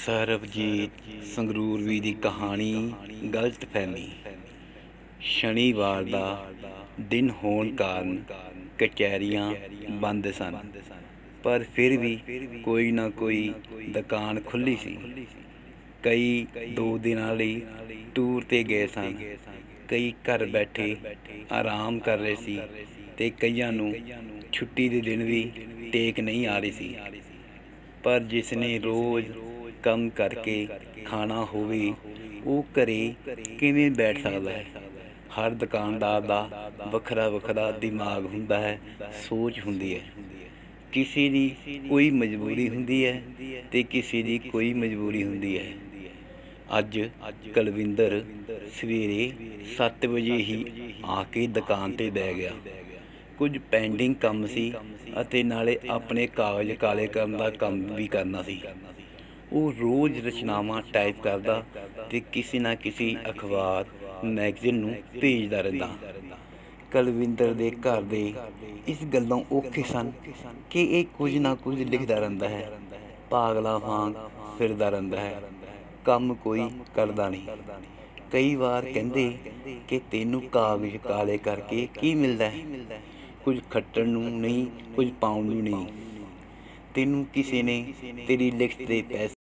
ਸਰਬਜੀਤ ਸੰਗਰੂਰਵੀ ਦੀ ਕਹਾਣੀ ਗਲਤ ਫਹਿਮੀ। ਸ਼ਨੀਵਾਰ ਦਾ ਦਿਨ ਹੋਣ ਕਾਰਨ ਕਚਹਿਰੀਆਂ ਬੰਦ ਸਨ, ਪਰ ਫਿਰ ਵੀ ਕੋਈ ਨਾ ਕੋਈ ਦੁਕਾਨ ਖੁੱਲੀ ਸੀ। ਕਈ ਦੋ ਦਿਨਾਂ ਲਈ ਟੂਰ ਤੇ ਗਏ ਸਨ। ਕਈ ਘਰ ਬੈਠੇ ਆਰਾਮ ਕਰ ਰਹੇ ਸੀ ਤੇ ਕਈਆਂ ਨੂੰ ਛੁੱਟੀ ਦੇ ਦਿਨ ਵੀ ਟੇਕ ਨਹੀਂ ਆ ਰਹੀ ਸੀ। ਪਰ ਜਿਸ ਨੇ ਰੋਜ਼ ਕੰਮ ਕਰਕੇ ਖਾਣਾ ਹੋਵੇ, ਉਹ ਘਰੇ ਕਿਵੇਂ ਬੈਠ ਸਕਦਾ ਹੈ? ਹਰ ਦੁਕਾਨਦਾਰ ਦਾ ਵੱਖਰਾ ਵੱਖਰਾ ਦਿਮਾਗ ਹੁੰਦਾ ਹੈ, ਸੋਚ ਹੁੰਦੀ ਹੈ। ਕਿਸੇ ਦੀ ਕੋਈ ਮਜਬੂਰੀ ਹੁੰਦੀ ਹੈ ਤੇ ਕਿਸੇ ਦੀ ਕੋਈ ਮਜਬੂਰੀ ਹੁੰਦੀ ਹੈ। ਅੱਜ ਕਲਵਿੰਦਰ ਸਵੇਰੇ 7 ਵਜੇ ਹੀ ਆ ਕੇ ਦੁਕਾਨ ਤੇ ਬਹਿ ਗਿਆ। ਕੁਝ ਪੈਂਡਿੰਗ ਕੰਮ ਸੀ ਅਤੇ ਨਾਲੇ ਆਪਣੇ ਕਾਗਜ਼ ਕਾਲੇ ਕਰਨ ਦਾ ਕੰਮ ਵੀ ਕਰਨਾ ਸੀ। ਉਹ ਰੋਜ਼ ਰਚਨਾਵਾਂ ਟਾਈਪ ਕਰਦਾ ਤੇ ਕਿਸੇ ਨਾ ਕਿਸੇ ਅਖਬਾਰ ਮੈਗਜ਼ੀਨ ਨੂੰ ਭੇਜਦਾ ਰਹਿੰਦਾ। ਕਲਵਿੰਦਰ ਦੇ ਘਰ ਦੇ ਇਸ ਗੱਲੋਂ ਔਖੇ ਸਨ ਕਿ ਇਹ ਕੁਝ ਨਾ ਕੁਝ ਲਿਖਦਾ ਰਹਿੰਦਾ ਹੈ। ਪਾਗਲਾ ਵਾਂਗ ਫਿਰਦਾ ਰਹਿੰਦਾ ਹੈ। ਕੰਮ ਕੋਈ ਕਰਦਾ ਨਹੀਂ। ਕਈ ਵਾਰ ਕਹਿੰਦੇ ਕਿ ਤੈਨੂੰ ਕਾਗਜ਼ ਕਾਲੇ ਕਰਕੇ ਕੀ ਮਿਲਦਾ ਹੈ? ਕੁਝ ਖੱਟਣ ਨੂੰ ਨਹੀਂ, ਕੁਝ ਪਾਉਣ ਨੂੰ ਨਹੀਂ। ਤੈਨੂੰ ਕਿਸੇ ਨੇ ਤੇਰੀ ਲਿਖਤ ਦੇ ਪੈਸੇ